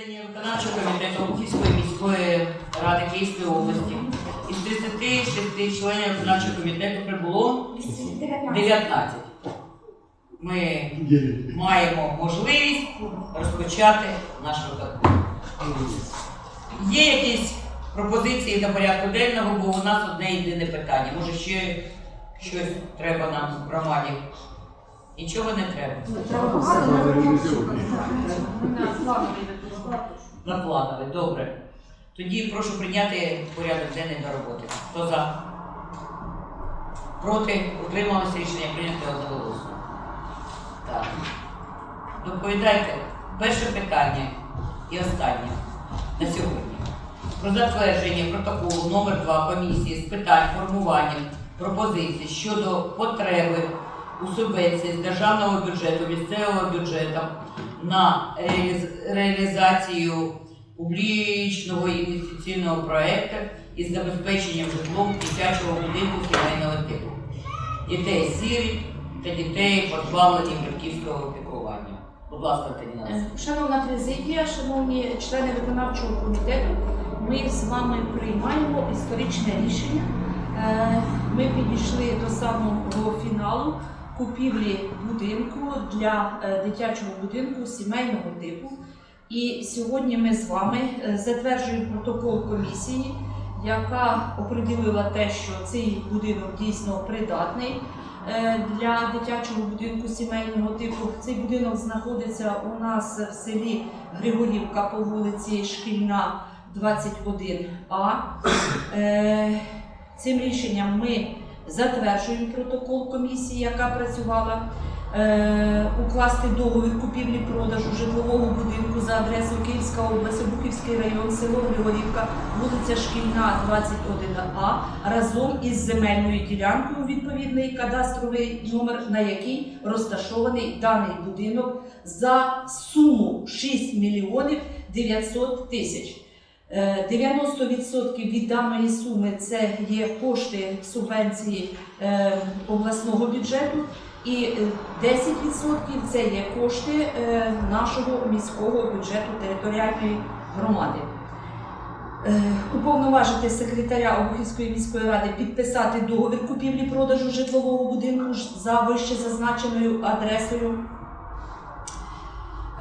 Засідання виконавчого комітету Бухівської міської ради Київської області. Із 36 членів виконавчого комітету прибуло 19. Ми маємо можливість розпочати наш виконком. Є якісь пропозиції до порядку денного, бо у нас одне єдине питання. Може ще щось треба нам в громаді? Нічого не треба. Напланове, добре. Тоді прошу прийняти порядок денний до роботи. Хто за? Проти? Утрималося рішення прийняти одноголосно. Так. Доповідайте. Перше питання і останнє на сьогодні. Про затвердження протоколу номер 2 комісії з питань формування пропозицій щодо потреби у субвенції з державного бюджету, місцевого бюджету на реалізацію публічного інвестиційного проекту із забезпеченням житлом дитячого будинку сімейного типу, дітей сірі та дітей позбавлені батьківського піклування. Будь ласка, Таніна. Шановна президія, шановні члени виконавчого комітету, ми з вами приймаємо історичне рішення. Е, Ми підійшли до самого фіналу купівлі будинку для е, дитячого будинку сімейного типу. І сьогодні ми з вами е, затверджуємо протокол комісії, яка оприділила те, що цей будинок дійсно придатний е, для дитячого будинку сімейного типу. Цей будинок знаходиться у нас в селі Григорівка по вулиці Шкільна, 21А. Е, Цим рішенням ми затверджуємо протокол комісії, яка працювала. Е, укласти договір купівлі-продажу житлового будинку за адресою Київська область, Обухівський район, село Григорівка, вулиця Шкільна, 21А, разом із земельною ділянкою, відповідний кадастровий номер, на який розташований даний будинок за суму 6 мільйонів 900 тисяч. Е, 90% від даної суми це є кошти субвенції е, обласного бюджету, і е, 10% це є кошти е, нашого міського бюджету територіальної громади. Е, Уповноважити секретаря Обухівської міської ради підписати договір купівлі-продажу житлового будинку за вище зазначеною адресою.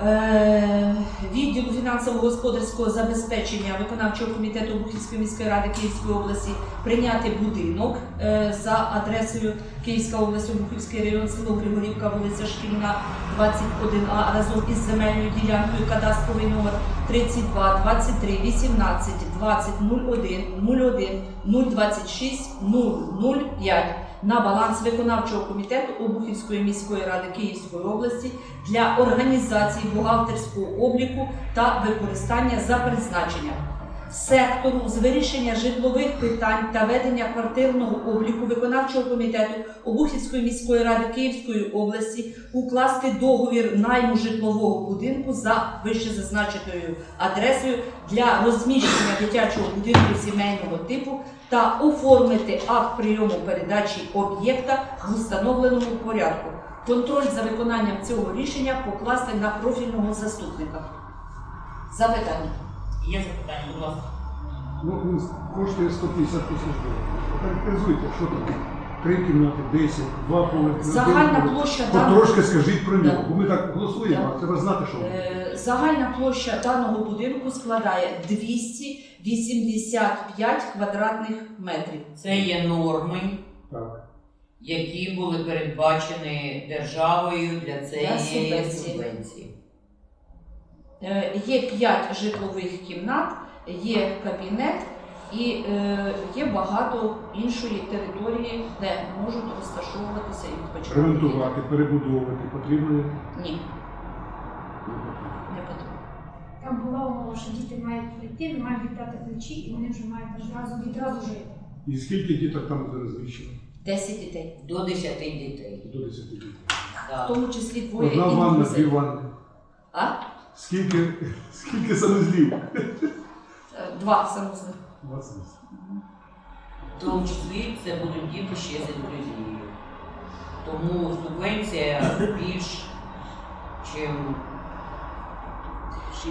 Е, Відділу фінансово-господарського забезпечення виконавчого комітету Бухівської міської ради Київської області прийняти будинок е, за адресою Київська область, Бухівський район, село Григорівка, вулиця Шкільна, 21А разом із земельною ділянкою кадастровий номер 32 23 18 20 01 01 026 005 на баланс виконавчого комітету Обухівської міської ради Київської області для організації бухгалтерського обліку та використання за призначенням сектору з вирішення житлових питань та ведення квартирного обліку виконавчого комітету Обухівської міської ради Київської області укласти договір найму житлового будинку за вище зазначеною адресою для розміщення дитячого будинку сімейного типу та оформити акт прийому передачі об'єкта в установленому порядку. Контроль за виконанням цього рішення покласти на профільного заступника. Запитання. Є запитання, будь ласка. Ну, він коштує 150 тисяч доларів. Характеризуйте, що таке? Три кімнати, 10, два поверхи. Загальна площа даного, Трошки скажіть про нього, Да. бо ми так голосуємо, Да. а треба знати, що воно. е, загальна площа даного будинку складає 285 квадратних метрів. Це є норми, Так. які були передбачені державою для цієї субвенції. субвенції. Е, Є 5 житлових кімнат, є кабінет і е, є багато іншої території, де можуть розташовуватися і відпочивати. Ремонтувати, перебудовувати потрібно. Ні, не потрібно. Там була умова, що діти мають прийти, мають віддати ключі, і вони вже мають одразу відразу жити. І скільки діток там зараз розміщено? 10 дітей, До 10 дітей. До 10 дітей. в тому числі двоє Одна ванна, дві ванни. А? Скільки, скільки санузлів? Два санузли. 20. В тому числі це будуть діти ще з інклюзією. Тому субвенція більш, чим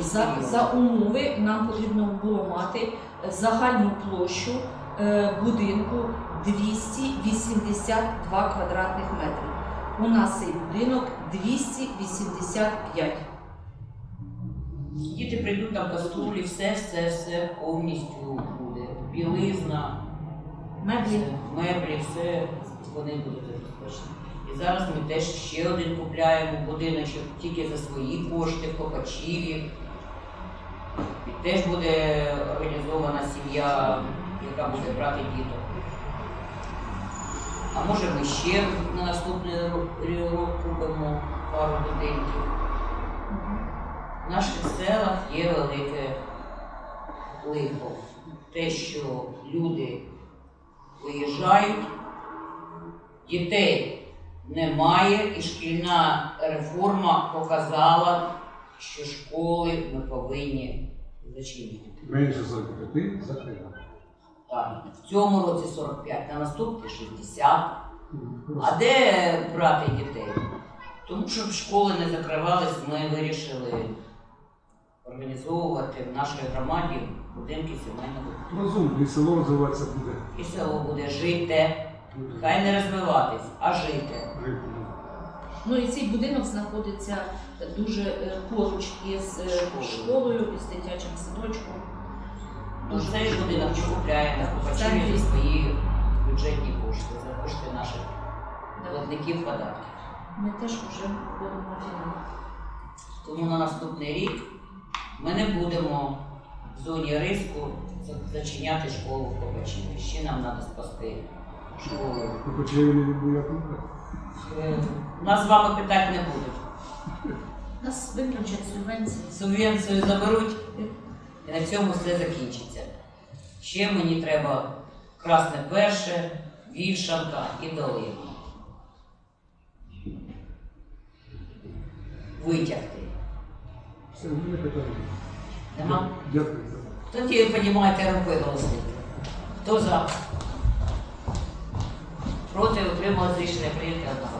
За, за умови нам потрібно було мати загальну площу е, будинку 282 квадратних метри. У нас цей будинок 285. Діти прийдуть там каструлі, все, все, все повністю буде. Білизна, Меблі. все, меблі, все вони будуть забезпечені. І зараз ми теж ще один купляємо будиночок тільки за свої кошти в Копачіві. І теж буде організована сім'я, яка буде брати діток. А може ми ще на наступний рік купимо пару будинків. В наших селах є велике лихо. Те, що люди виїжджають, дітей немає, і шкільна реформа показала, що школи ми повинні зачинити. Менше 45 закрито. Так, в цьому році 45, на наступний 60. А де брати дітей? Тому щоб школи не закривались, ми вирішили організовувати в нашій громаді будинки сімейного. Розумно, і село розвиватися буде. І село буде жити, хай не розвиватись, а жити. Жити. Ну і цей будинок знаходиться дуже е, поруч із е, Школою. із дитячим садочком. Тож цей будинок ми купляємо. Купачеві свої бюджетні кошти, за кошти наших платників податків. Ми теж вже на фінал. Тому на наступний рік ми не будемо в зоні риску зачиняти школу в Копачеві. Ще нам треба спасти школу. Хоча не відбуяти. Е, Нас з вами питати не будуть. Нас виключать субвенції. Субвенцію заберуть, і на цьому все закінчиться. Ще мені треба красне перше, вільшанка і долина. Витягти. Все, не питання. Нема? Дякую. Тоді, понімаєте руки голосуйте. Хто за? Проти отримали рішення прийняти одного.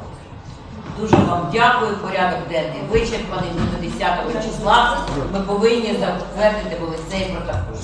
Дуже вам дякую. Порядок денний вичерпаний. До 10 числа ми повинні затвердити були цей протокол.